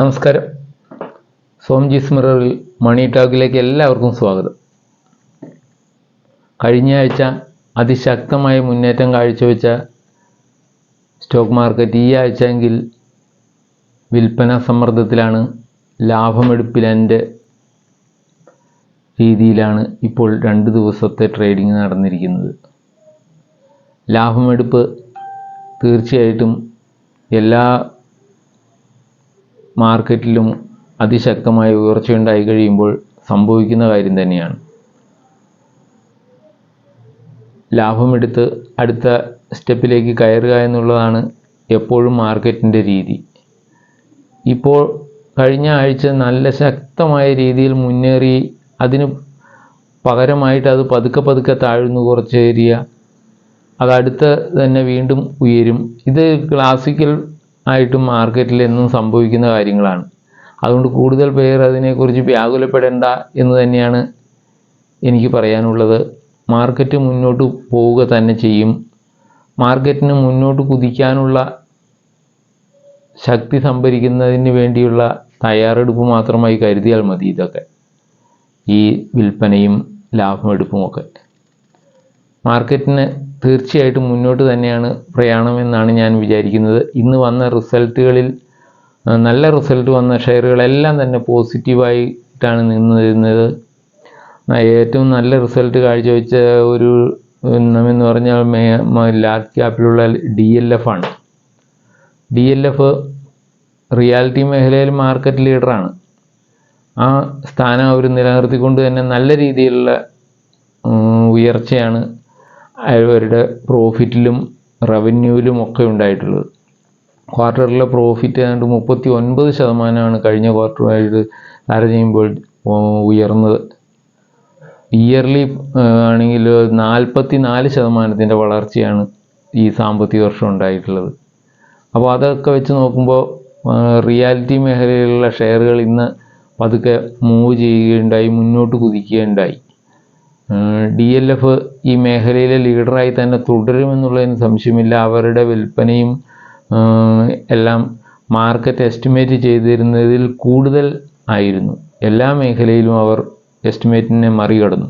നമസ്കാരം. സോംജീസ് മിററിൽ മണി ടോക്കിലേക്ക് എല്ലാവർക്കും സ്വാഗതം. കഴിഞ്ഞ ആഴ്ച അതിശക്തമായ മുന്നേറ്റം കാഴ്ചവെച്ച സ്റ്റോക്ക് മാർക്കറ്റ് ഈ ആഴ്ചയെങ്കിൽ വിൽപ്പന സമ്മർദ്ദത്തിലാണ് ലാഭമെടുപ്പിലെന്റെ രീതിയിലാണ് ഇപ്പോൾ രണ്ട് ദിവസത്തെ ട്രേഡിംഗ് നടന്നിരിക്കുന്നത്. ലാഭമെടുപ്പ് തീർച്ചയായിട്ടും എല്ലാ മാർക്കറ്റിലും അതിശക്തമായ ഉയർച്ചയുണ്ടായി കഴിയുമ്പോൾ സംഭവിക്കുന്ന കാര്യം തന്നെയാണ്. ലാഭമെടുത്ത് അടുത്ത സ്റ്റെപ്പിലേക്ക് കയറുക എന്നുള്ളതാണ് എപ്പോഴും മാർക്കറ്റിന്റെ രീതി. ഇപ്പോൾ കഴിഞ്ഞ ആഴ്ച നല്ല ശക്തമായ രീതിയിൽ മുന്നേറി അതിന് പകരമായിട്ട് അത് പതുക്കെ പതുക്കെ താഴ്ന്നു കുറച്ച് ഏരിയ അത് അടുത്ത തന്നെ വീണ്ടും ഉയരും. ഇത് ക്ലാസിക്കൽ ആയിട്ട് മാർക്കറ്റിൽ എന്നും സംഭവിക്കുന്ന കാര്യങ്ങളാണ്. അതുകൊണ്ട് കൂടുതൽ പേർ അതിനെക്കുറിച്ച് വ്യാകുലപ്പെടേണ്ട എന്ന് തന്നെയാണ് എനിക്ക് പറയാനുള്ളത്. മാർക്കറ്റ് മുന്നോട്ട് പോവുക തന്നെ ചെയ്യും. മാർക്കറ്റിന് മുന്നോട്ട് കുതിക്കാനുള്ള ശക്തി സംഭരിക്കുന്നതിന് വേണ്ടിയുള്ള തയ്യാറെടുപ്പ് മാത്രമായി കരുതിയാൽ മതി ഇതൊക്കെ. ഈ വിൽപ്പനയും ലാഭമെടുപ്പുമൊക്കെ. മാർക്കറ്റിന് തീർച്ചയായിട്ടും മുന്നോട്ട് തന്നെയാണ് പ്രയാണമെന്നാണ് ഞാൻ വിചാരിക്കുന്നത്. ഇന്ന് വന്ന റിസൾട്ടുകളിൽ നല്ല റിസൾട്ട് വന്ന ഷെയറുകളെല്ലാം തന്നെ പോസിറ്റീവായിട്ടാണ് നിന്നിരുന്നത് ഏറ്റവും നല്ല റിസൾട്ട് കാഴ്ചവെച്ച ഒരു എന്ന് പറഞ്ഞാൽ ലാർജ് ക്യാപ്പിലുള്ള ഡി എൽ എഫ് ആണ്. ഡി എൽ എഫ് റിയാലിറ്റി മേഖലയിൽ മാർക്കറ്റ് ലീഡറാണ്. ആ സ്ഥാനം അവർ നിലനിർത്തിക്കൊണ്ട് തന്നെ നല്ല രീതിയിലുള്ള ഉയർച്ചയാണ് അവരുടെ പ്രോഫിറ്റിലും റവന്യൂവിലും ഒക്കെ ഉണ്ടായിട്ടുള്ളത്. ക്വാർട്ടറിലെ പ്രോഫിറ്റ് ഏതാണ്ട് മുപ്പത്തി ഒൻപത് ശതമാനമാണ് കഴിഞ്ഞ ക്വാർട്ടറുമായിട്ട് താരം ചെയ്യുമ്പോൾ ഉയർന്നത്. ഇയർലി ആണെങ്കിൽ നാൽപ്പത്തി നാല് ശതമാനത്തിന്റെ വളർച്ചയാണ് ഈ സാമ്പത്തിക വർഷം ഉണ്ടായിട്ടുള്ളത്. അപ്പോൾ അതൊക്കെ വെച്ച് നോക്കുമ്പോൾ റിയാലിറ്റി മേഖലയിലുള്ള ഷെയറുകൾ ഇന്ന് പതുക്കെ മൂവ് ചെയ്യുകയുണ്ടായി മുന്നോട്ട് കുതിക്കുകയുണ്ടായി. ഡി എൽ എഫ് ഈ മേഖലയിലെ ലീഡറായി തന്നെ തുടരുമെന്നുള്ളതിന് സംശയമില്ല. അവരുടെ വിൽപ്പനയും എല്ലാം മാർക്കറ്റ് എസ്റ്റിമേറ്റ് ചെയ്തിരുന്നതിൽ കൂടുതൽ ആയിരുന്നു. എല്ലാ മേഖലയിലും അവർ എസ്റ്റിമേറ്റിനെ മറികടന്നു.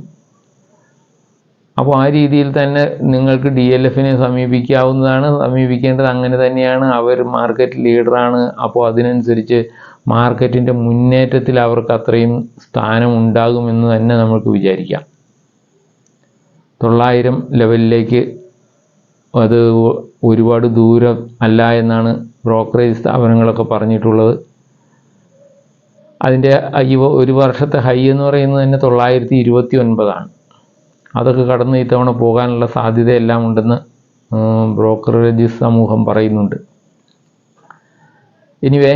അപ്പോൾ ആ രീതിയിൽ തന്നെ നിങ്ങൾക്ക് ഡി എൽ എഫിനെ സമീപിക്കാവുന്നതാണ്. സമീപിക്കേണ്ടത് അങ്ങനെ തന്നെയാണ്. അവർ മാർക്കറ്റ് ലീഡറാണ് അപ്പോൾ അതിനനുസരിച്ച് മാർക്കറ്റിന്റെ മുന്നേറ്റത്തിൽ അവർക്ക് അത്രയും സ്ഥാനം ഉണ്ടാകുമെന്ന് തന്നെ നമുക്ക് വിചാരിക്കാം. തൊള്ളായിരം ലെവലിലേക്ക് അത് ഒരുപാട് ദൂരം അല്ല എന്നാണ് ബ്രോക്കറേജ് സ്ഥാപനങ്ങളൊക്കെ പറഞ്ഞിട്ടുള്ളത്. അതിന്റെ ഈ ഒരു വർഷത്തെ ഹൈ എന്ന് പറയുന്നത് തന്നെ തൊള്ളായിരത്തി ഇരുപത്തി ഒൻപതാണ് അതൊക്കെ കടന്ന് ഇത്തവണ പോകാനുള്ള സാധ്യതയെല്ലാം ഉണ്ടെന്ന് ബ്രോക്കറേജ് സമൂഹം പറയുന്നുണ്ട്. എനിവേ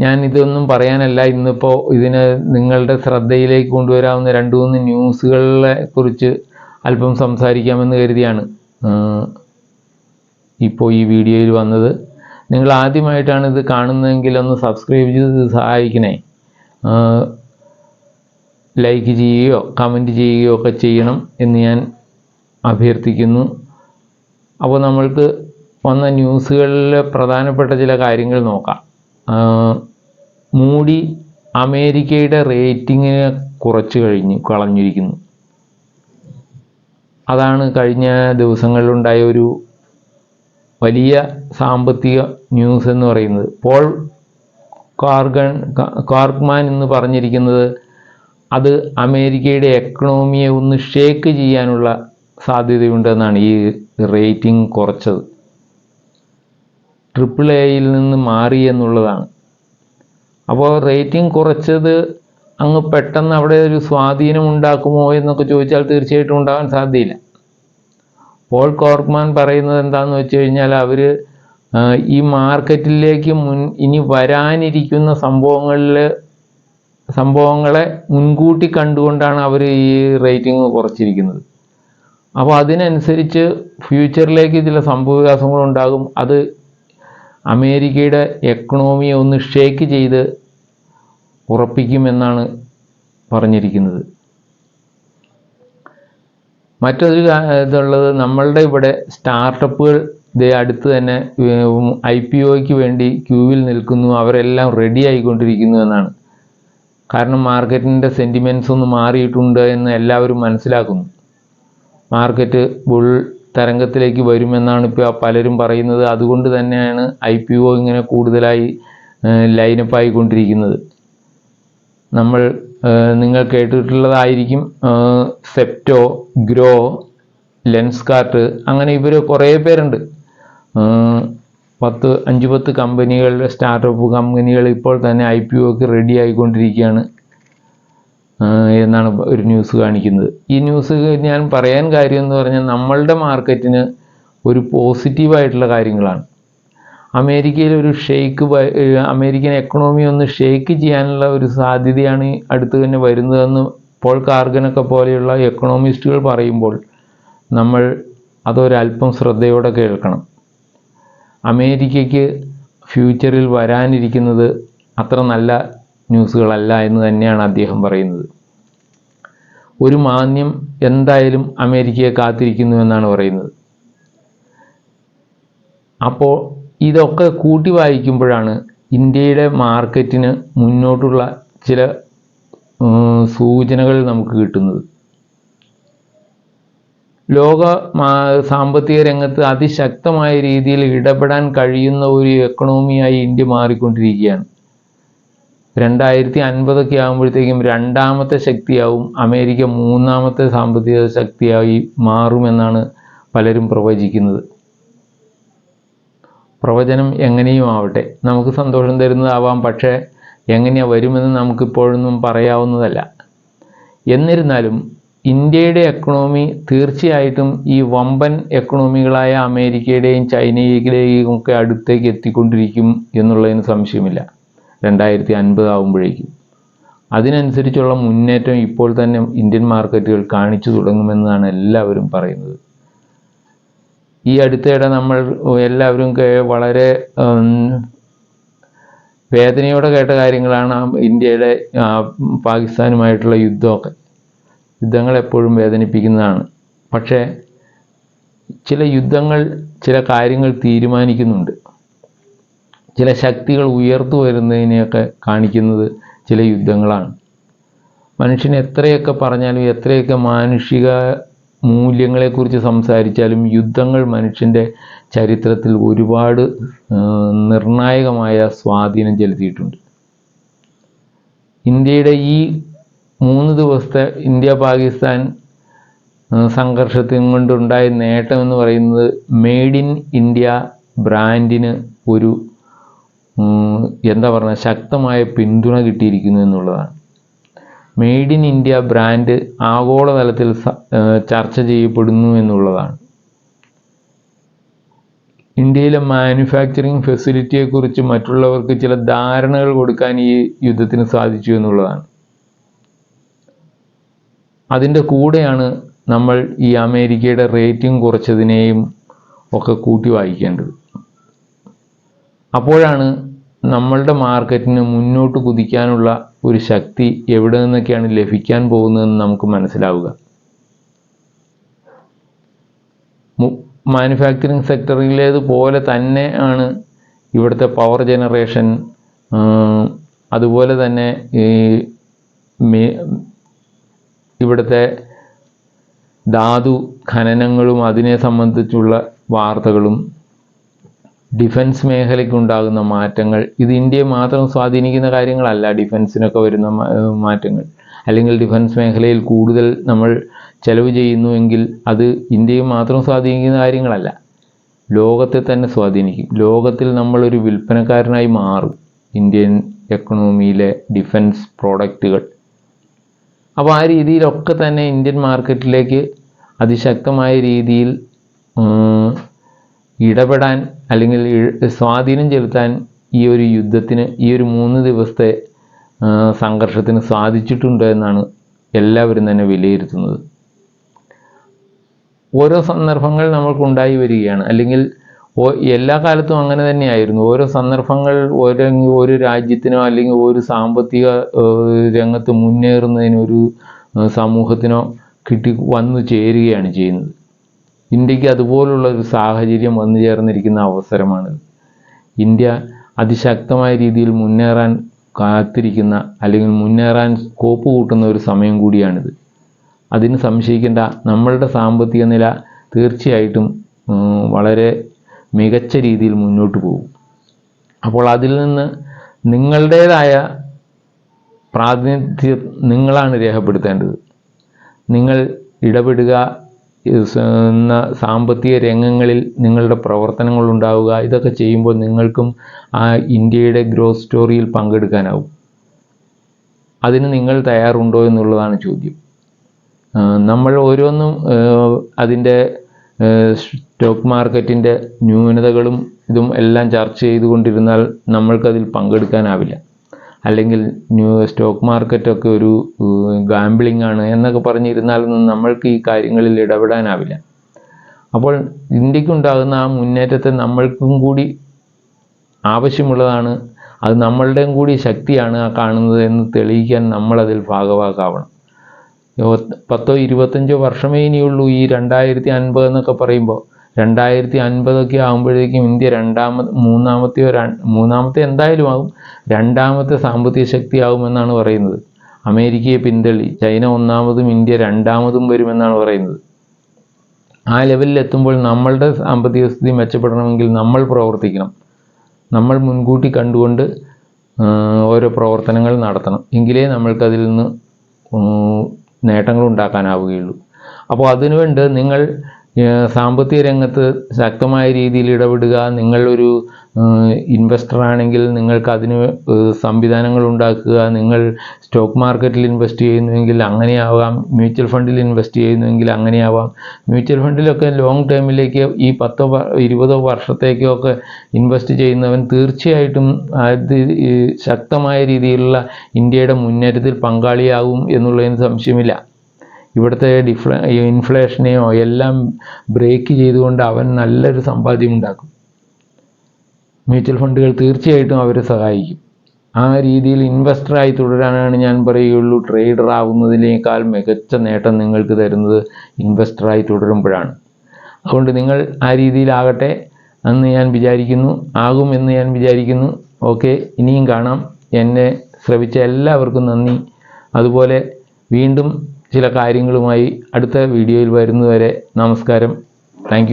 ഞാൻ ഇതൊന്നും പറയാനല്ല. ഇന്നിപ്പോൾ ഇതിന് നിങ്ങളുടെ ശ്രദ്ധയിലേക്ക് കൊണ്ടുവരാവുന്ന രണ്ട് മൂന്ന് ന്യൂസുകളെ കുറിച്ച് അല്പം സംസാരിക്കാമെന്ന് കരുതിയാണ്. ഇപ്പോൾ ഈ വീഡിയോയിൽ വന്നത്. നിങ്ങൾ ആദ്യമായിട്ടാണ് ഇത് കാണുന്നതെങ്കിൽ ഒന്ന് സബ്സ്ക്രൈബ് ചെയ്ത് സഹായിക്കണേ. ലൈക്ക് ചെയ്യുകയോ കമന്റ് ചെയ്യുകയോ ഒക്കെ ചെയ്യണം എന്ന് ഞാൻ അഭ്യർത്ഥിക്കുന്നു. അപ്പോൾ നമ്മൾക്ക് വന്ന ന്യൂസുകളിലെ പ്രധാനപ്പെട്ട ചില കാര്യങ്ങൾ നോക്കാം. മൂടി അമേരിക്കയുടെ റേറ്റിങ്ങിനെ കുറച്ച് കഴിഞ്ഞു കളഞ്ഞിരിക്കുന്നു. അതാണ് കഴിഞ്ഞ ദിവസങ്ങളിലുണ്ടായ ഒരു വലിയ സാമ്പത്തിക ന്യൂസ് എന്ന് പറയുന്നത്. പോൾ കാർഗൺ കാർഗ്മാൻ എന്ന് പറഞ്ഞിരിക്കുന്നത് അത് അമേരിക്കയുടെ എക്കണോമിയെ ഒന്ന് ഷേക്ക് ചെയ്യാനുള്ള സാധ്യതയുണ്ടെന്നാണ് ഈ റേറ്റിംഗ് കുറച്ചത്. ട്രിപ്പിൾ എയിൽ നിന്ന് മാറി എന്നുള്ളതാണ്. അപ്പോൾ റേറ്റിംഗ് കുറച്ചത് അങ്ങ് പെട്ടെന്ന് അവിടെ ഒരു സ്വാധീനം ഉണ്ടാക്കുമോ എന്നൊക്കെ ചോദിച്ചാൽ തീർച്ചയായിട്ടും ഉണ്ടാകാൻ സാധ്യതയില്ല. പോൾ കോർക്ക്മാൻ പറയുന്നത് എന്താണെന്ന് വെച്ച് കഴിഞ്ഞാൽ അവർ ഈ മാർക്കറ്റിലേക്ക് മുൻ ഇനി വരാനിരിക്കുന്ന സംഭവങ്ങളിൽ സംഭവങ്ങളെ മുൻകൂട്ടി കണ്ടുകൊണ്ടാണ് അവർ ഈ റേറ്റിംഗ് കുറച്ചിരിക്കുന്നത്. അപ്പോൾ അതിനനുസരിച്ച് ഫ്യൂച്ചറിലേക്ക് ചില സംഭവവികാസങ്ങൾ ഉണ്ടാകും. അത് അമേരിക്കയുടെ എക്കണോമിയെ ഒന്ന് ഷേക്ക് ചെയ്ത് ഉറപ്പിക്കുമെന്നാണ് പറഞ്ഞിരിക്കുന്നത്. മറ്റൊരു ഇതുള്ളത് നമ്മളുടെ ഇവിടെ സ്റ്റാർട്ടപ്പുകൾ ഇതേ അടുത്ത് തന്നെ ഐ പി ഒക്ക് വേണ്ടി ക്യൂവിൽ നിൽക്കുന്നു. അവരെല്ലാം റെഡി ആയിക്കൊണ്ടിരിക്കുന്നു എന്നാണ്. കാരണം മാർക്കറ്റിന്റെ സെന്റിമെന്റ്സ് ഒന്ന് മാറിയിട്ടുണ്ട് എന്ന് എല്ലാവരും മനസ്സിലാക്കുന്നു. മാർക്കറ്റ് ബുൾ തരംഗത്തിലേക്ക് വരുമെന്നാണ് ഇപ്പോൾ പലരും പറയുന്നത്. അതുകൊണ്ട് തന്നെയാണ് ഐ പി ഒ ഇങ്ങനെ കൂടുതലായി ലൈനപ്പ് ആയിക്കൊണ്ടിരിക്കുന്നത്. നമ്മൾ നിങ്ങൾ കേട്ടിട്ടുള്ളതായിരിക്കും സെപ്റ്റോ ഗ്രോ ലെൻസ്കാർട്ട് അങ്ങനെ ഇവർ കുറേ പേരുണ്ട്. പത്ത് അഞ്ച് പത്ത് കമ്പനികളുടെ സ്റ്റാർട്ടപ്പ് കമ്പനികൾ ഇപ്പോൾ തന്നെ ഐ പി ഒക്കെ റെഡി ആയിക്കൊണ്ടിരിക്കുകയാണ് എന്നാണ് ഒരു ന്യൂസ് കാണിക്കുന്നത്. ഈ ന്യൂസ് ഞാൻ പറയാൻ കാര്യം എന്ന് പറഞ്ഞാൽ നമ്മളുടെ മാർക്കറ്റിന് ഒരു പോസിറ്റീവായിട്ടുള്ള കാര്യങ്ങളാണ്. അമേരിക്കയിൽ ഒരു ഷെയ്ക്ക് അമേരിക്കൻ എക്കണോമി ഒന്ന് ഷെയ്ക്ക് ചെയ്യാനുള്ള ഒരു സാധ്യതയാണ് അടുത്ത് തന്നെ വരുന്നതെന്ന് പോൾ കാർഗനൊക്കെ പോലെയുള്ള എക്കണോമിസ്റ്റുകൾ പറയുമ്പോൾ നമ്മൾ അതൊരല്പം ശ്രദ്ധയോടെ കേൾക്കണം. അമേരിക്കയ്ക്ക് ഫ്യൂച്ചറിൽ വരാനിരിക്കുന്നത് അത്ര നല്ല ന്യൂസുകളല്ല എന്ന് തന്നെയാണ് അദ്ദേഹം പറയുന്നത്. ഒരു മാന്യം എന്തായാലും അമേരിക്കയെ കാത്തിരിക്കുന്നു എന്നാണ് പറയുന്നത്. അപ്പോൾ ഇതൊക്കെ കൂട്ടി വായിക്കുമ്പോഴാണ് ഇന്ത്യയുടെ മാർക്കറ്റിന് മുന്നോട്ടുള്ള ചില സൂചനകൾ നമുക്ക് കിട്ടുന്നത്. ലോക സാമ്പത്തിക രംഗത്ത് അതിശക്തമായ രീതിയിൽ ഇടപെടാൻ കഴിയുന്ന ഒരു എക്കണോമിയായി ഇന്ത്യ മാറിക്കൊണ്ടിരിക്കുകയാണ്. രണ്ടായിരത്തി അൻപതൊക്കെ ആകുമ്പോഴത്തേക്കും രണ്ടാമത്തെ ശക്തിയാവും അമേരിക്ക മൂന്നാമത്തെ സാമ്പത്തിക ശക്തിയായി മാറുമെന്നാണ് പലരും പ്രവചിക്കുന്നത്. പ്രവചനം എങ്ങനെയും ആവട്ടെ നമുക്ക് സന്തോഷം തരുന്നതാവാം പക്ഷേ എങ്ങനെയാണ് വരുമെന്ന് നമുക്കിപ്പോഴൊന്നും പറയാവുന്നതല്ല. എന്നിരുന്നാലും ഇന്ത്യയുടെ എക്കണോമി തീർച്ചയായിട്ടും ഈ വമ്പൻ എക്കണോമികളായ അമേരിക്കയുടെയും ചൈനയുടെയും ഒക്കെ അടുത്തേക്ക് എത്തിക്കൊണ്ടിരിക്കും എന്നുള്ളതിന് സംശയമില്ല. രണ്ടായിരത്തി അൻപത് ആകുമ്പോഴേക്കും അതിനനുസരിച്ചുള്ള മുന്നേറ്റം ഇപ്പോൾ തന്നെ ഇന്ത്യൻ മാർക്കറ്റുകൾ കാണിച്ചു തുടങ്ങുമെന്നാണ് എല്ലാവരും പറയുന്നത്. ഈ അടുത്തിടെ നമ്മൾ എല്ലാവരും വളരെ വേദനയോടെ കേട്ട കാര്യങ്ങളാണ് ഇന്ത്യയുടെ പാകിസ്ഥാനുമായിട്ടുള്ള യുദ്ധമൊക്കെ. യുദ്ധങ്ങൾ എപ്പോഴും വേദനിപ്പിക്കുന്നതാണ്. പക്ഷേ ചില യുദ്ധങ്ങൾ ചില കാര്യങ്ങൾ തീരുമാനിക്കുന്നുണ്ട്. ചില ശക്തികൾ ഉയർത്തു വരുന്നതിനെയൊക്കെ കാണിക്കുന്നത് ചില യുദ്ധങ്ങളാണ്. മനുഷ്യൻ എത്രയൊക്കെ പറഞ്ഞാലും എത്രയൊക്കെ മാനുഷിക മൂല്യങ്ങളെക്കുറിച്ച് സംസാരിച്ചാലും യുദ്ധങ്ങൾ മനുഷ്യന്റെ ചരിത്രത്തിൽ ഒരുപാട് നിർണായകമായ സ്വാധീനം ചെലുത്തിയിട്ടുണ്ട്. ഇന്ത്യയുടെ ഈ മൂന്ന് ദിവസത്തെ ഇന്ത്യ പാകിസ്ഥാൻ സംഘർഷത്തിൽ കൊണ്ടുണ്ടായ നേട്ടം എന്ന് പറയുന്നത് മെയ്ഡ് ഇൻ ഇന്ത്യ ബ്രാൻഡിന് ഒരു എന്താ പറയുക ശക്തമായ പിന്തുണ കിട്ടിയിരിക്കുന്നു എന്നുള്ളതാണ്. മെയ്ഡ് ഇൻ ഇന്ത്യ ബ്രാൻഡ് ആഗോളതലത്തിൽ ചർച്ച ചെയ്യപ്പെടുന്നു എന്നുള്ളതാണ്. ഇന്ത്യയിലെ മാനുഫാക്ചറിങ് ഫെസിലിറ്റിയെക്കുറിച്ച് മറ്റുള്ളവർക്ക് ചില ധാരണകൾ കൊടുക്കാൻ ഈ യുദ്ധത്തിന് സാധിച്ചു എന്നുള്ളതാണ്. അതിന്റെ കൂടെയാണ് നമ്മൾ ഈ അമേരിക്കയുടെ റേറ്റിംഗ് കുറച്ചതിനെയും ഒക്കെ കൂട്ടി വായിക്കേണ്ടത്. അപ്പോഴാണ് നമ്മളുടെ മാർക്കറ്റിന് മുന്നോട്ട് കുതിക്കാനുള്ള ഒരു ശക്തി എവിടെ നിന്നൊക്കെയാണ് ലഭിക്കാൻ പോകുന്നതെന്ന് നമുക്ക് മനസ്സിലാവുക. മാനുഫാക്ചറിങ് സെക്ടറിലേതുപോലെ തന്നെ ആണ് ഇവിടുത്തെ പവർ ജനറേഷൻ അതുപോലെ തന്നെ ഈ ഇവിടുത്തെ ധാതു ഖനനങ്ങളും അതിനെ സംബന്ധിച്ചുള്ള വാർത്തകളും ഡിഫൻസ് മേഖലയ്ക്കുണ്ടാകുന്ന മാറ്റങ്ങൾ. ഇത് ഇന്ത്യയെ മാത്രം സ്വാധീനിക്കുന്ന കാര്യങ്ങളല്ല ഡിഫൻസിനൊക്കെ വരുന്ന മാറ്റങ്ങൾ. അല്ലെങ്കിൽ ഡിഫൻസ് മേഖലയിൽ കൂടുതൽ നമ്മൾ ചെലവ് ചെയ്യുന്നുവെങ്കിൽ അത് ഇന്ത്യയെ മാത്രം സ്വാധീനിക്കുന്ന കാര്യങ്ങളല്ല. ലോകത്തെ തന്നെ സ്വാധീനിക്കും. ലോകത്തിൽ നമ്മളൊരു വിൽപ്പനക്കാരനായി മാറും ഇന്ത്യൻ എക്കണോമിയിലെ ഡിഫൻസ് പ്രോഡക്റ്റുകൾ. അപ്പോൾ ആ രീതിയിലൊക്കെ തന്നെ ഇന്ത്യൻ മാർക്കറ്റിലേക്ക് അതിശക്തമായ രീതിയിൽ ഇടപെടാൻ അല്ലെങ്കിൽ സ്വാധീനം ചെലുത്താൻ ഈ ഒരു യുദ്ധത്തിന് ഈ ഒരു മൂന്ന് ദിവസത്തെ സംഘർഷത്തിന് സാധിച്ചിട്ടുണ്ട് എന്നാണ് എല്ലാവരും തന്നെ വിലയിരുത്തുന്നത്. ഓരോ സന്ദർഭങ്ങൾ നമ്മൾക്കുണ്ടായി വരികയാണ്. അല്ലെങ്കിൽ എല്ലാ കാലത്തും അങ്ങനെ തന്നെയായിരുന്നു. ഓരോ സന്ദർഭങ്ങൾ ഓരോ ഒരു രാജ്യത്തിനോ അല്ലെങ്കിൽ ഒരു സാമ്പത്തിക രംഗത്ത് മുന്നേറുന്നതിന് ഒരു ഏഹ്, സമൂഹത്തിനോ കിട്ടി വന്നു ചേരുകയാണ് ചെയ്യുന്നത്. ഇന്ത്യയ്ക്ക് അതുപോലുള്ള ഒരു സാഹചര്യം വന്നു ചേർന്നിരിക്കുന്ന അവസരമാണ് ഇന്ത്യ അതിശക്തമായ രീതിയിൽ മുന്നേറാൻ കാത്തിരിക്കുന്ന അല്ലെങ്കിൽ മുന്നേറാൻ സ്കോപ്പ് കൂട്ടുന്ന ഒരു സമയം കൂടിയാണിത്. അതിന് സംശയിക്കേണ്ട നമ്മളുടെ സാമ്പത്തിക നില തീർച്ചയായിട്ടും വളരെ മികച്ച രീതിയിൽ മുന്നോട്ട് പോകും. അപ്പോൾ അതിൽ നിന്ന് നിങ്ങളുടേതായ പ്രാതിനിധ്യം നിങ്ങളാണ് രേഖപ്പെടുത്തേണ്ടത്. നിങ്ങൾ ഇടപെടുക സാമ്പത്തിക രംഗങ്ങളിൽ നിങ്ങളുടെ പ്രവർത്തനങ്ങൾ ഉണ്ടാവുക ഇതൊക്കെ ചെയ്യുമ്പോൾ നിങ്ങൾക്കും ആ ഇന്ത്യയുടെ ഗ്രോത്ത് സ്റ്റോറിയിൽ പങ്കെടുക്കാനാവും. അതിന് നിങ്ങൾ തയ്യാറുണ്ടോ എന്നുള്ളതാണ് ചോദ്യം. നമ്മൾ ഓരോന്നും അതിന്റെ സ്റ്റോക്ക് മാർക്കറ്റിന്റെ ന്യൂനതകളും ഇതും എല്ലാം ചർച്ച ചെയ്തുകൊണ്ടിരുന്നാൽ നമ്മൾക്കതിൽ പങ്കെടുക്കാനാവില്ല. അല്ലെങ്കിൽ ന്യൂ സ്റ്റോക്ക് മാർക്കറ്റൊക്കെ ഒരു ഗാംബ്ലിംഗ് ആണ് എന്നൊക്കെ പറഞ്ഞിരുന്നാലൊന്നും നമ്മൾക്ക് ഈ കാര്യങ്ങളിൽ ഇടപെടാനാവില്ല. അപ്പോൾ ഇന്ത്യക്കുണ്ടാകുന്ന ആ മുന്നേറ്റത്തെ നമ്മൾക്കും കൂടി ആവശ്യമുള്ളതാണ് അത് നമ്മളുടെയും കൂടി ശക്തിയാണ് ആ കാണുന്നത് എന്ന് തെളിയിക്കാൻ നമ്മളതിൽ ഭാഗവാക്കാവണം. പത്തോ ഇരുപത്തഞ്ചോ വർഷമേ ഇനിയുള്ളൂ ഈ രണ്ടായിരത്തി അൻപത് എന്നൊക്കെ പറയുമ്പോൾ രണ്ടായിരത്തി അൻപതൊക്കെ ആകുമ്പോഴേക്കും ഇന്ത്യ രണ്ടാമത് മൂന്നാമത്തെയോ മൂന്നാമത്തെ എന്തായാലും ആകും രണ്ടാമത്തെ സാമ്പത്തിക ശക്തിയാകുമെന്നാണ് പറയുന്നത്. അമേരിക്കയെ പിന്തള്ളി ചൈന ഒന്നാമതും ഇന്ത്യ രണ്ടാമതും വരുമെന്നാണ് പറയുന്നത്. ആ ലെവലിൽ എത്തുമ്പോൾ നമ്മളുടെ സാമ്പത്തിക സ്ഥിതി മെച്ചപ്പെടണമെങ്കിൽ നമ്മൾ പ്രവർത്തിക്കണം. നമ്മൾ മുൻകൂട്ടി കണ്ടുകൊണ്ട് ഓരോ പ്രവർത്തനങ്ങൾ നടത്തണം. എങ്കിലേ നമ്മൾക്കതിൽ നിന്ന് നേട്ടങ്ങൾ ഉണ്ടാക്കാനാവുകയുള്ളൂ. അപ്പോൾ അതിനുവേണ്ടി നിങ്ങൾ സാമ്പത്തിക രംഗത്ത് ശക്തമായ രീതിയിൽ ഇടപെടുക നിങ്ങളൊരു ഇൻവെസ്റ്റർ ആണെങ്കിൽ നിങ്ങൾക്ക് അതിന് സംവിധാനങ്ങൾ ഉണ്ടാക്കുക നിങ്ങൾ സ്റ്റോക്ക് മാർക്കറ്റിൽ ഇൻവെസ്റ്റ് ചെയ്യുന്നുവെങ്കിൽ അങ്ങനെയാവാം മ്യൂച്വൽ ഫണ്ടിൽ ഇൻവെസ്റ്റ് ചെയ്യുന്നുവെങ്കിൽ അങ്ങനെയാവാം. മ്യൂച്വൽ ഫണ്ടിലൊക്കെ ലോങ് ടേമിലേക്ക് ഈ പത്തോ ഇരുപതോ വർഷത്തേക്കോ ഒക്കെ ഇൻവെസ്റ്റ് ചെയ്യുന്നവൻ തീർച്ചയായിട്ടും അത് ശക്തമായ രീതിയിലുള്ള ഇന്ത്യയുടെ മുന്നേറ്റത്തിൽ പങ്കാളിയാകും എന്നുള്ളതിന് സംശയമില്ല. ഇവിടുത്തെ ഡിഫ്ല ഇൻഫ്ലേഷനെയോ എല്ലാം ബ്രേക്ക് ചെയ്തുകൊണ്ട് അവൻ നല്ലൊരു സമ്പാദ്യം ഉണ്ടാക്കും. മ്യൂച്വൽ ഫണ്ടുകൾ തീർച്ചയായിട്ടും അവരെ സഹായിക്കും. ആ രീതിയിൽ ഇൻവെസ്റ്ററായി തുടരാനാണ് ഞാൻ പറയുകയുള്ളൂ. ട്രേഡർ ആവുന്നതിനേക്കാൾ മികച്ച നേട്ടം നിങ്ങൾക്ക് തരുന്നത് ഇൻവെസ്റ്ററായി തുടരുമ്പോഴാണ്. അതുകൊണ്ട് നിങ്ങൾ ആ രീതിയിലാകട്ടെ എന്ന് ഞാൻ വിചാരിക്കുന്നു. ആകും എന്ന് ഞാൻ വിചാരിക്കുന്നു. ഓക്കെ ഇനിയും കാണാം. എന്നെ ശ്രവിച്ച എല്ലാവർക്കും നന്ദി. അതുപോലെ വീണ്ടും ചില കാര്യങ്ങളുമായി അടുത്ത വീഡിയോയിൽ വരുന്നതുവരെ നമസ്കാരം. താങ്ക്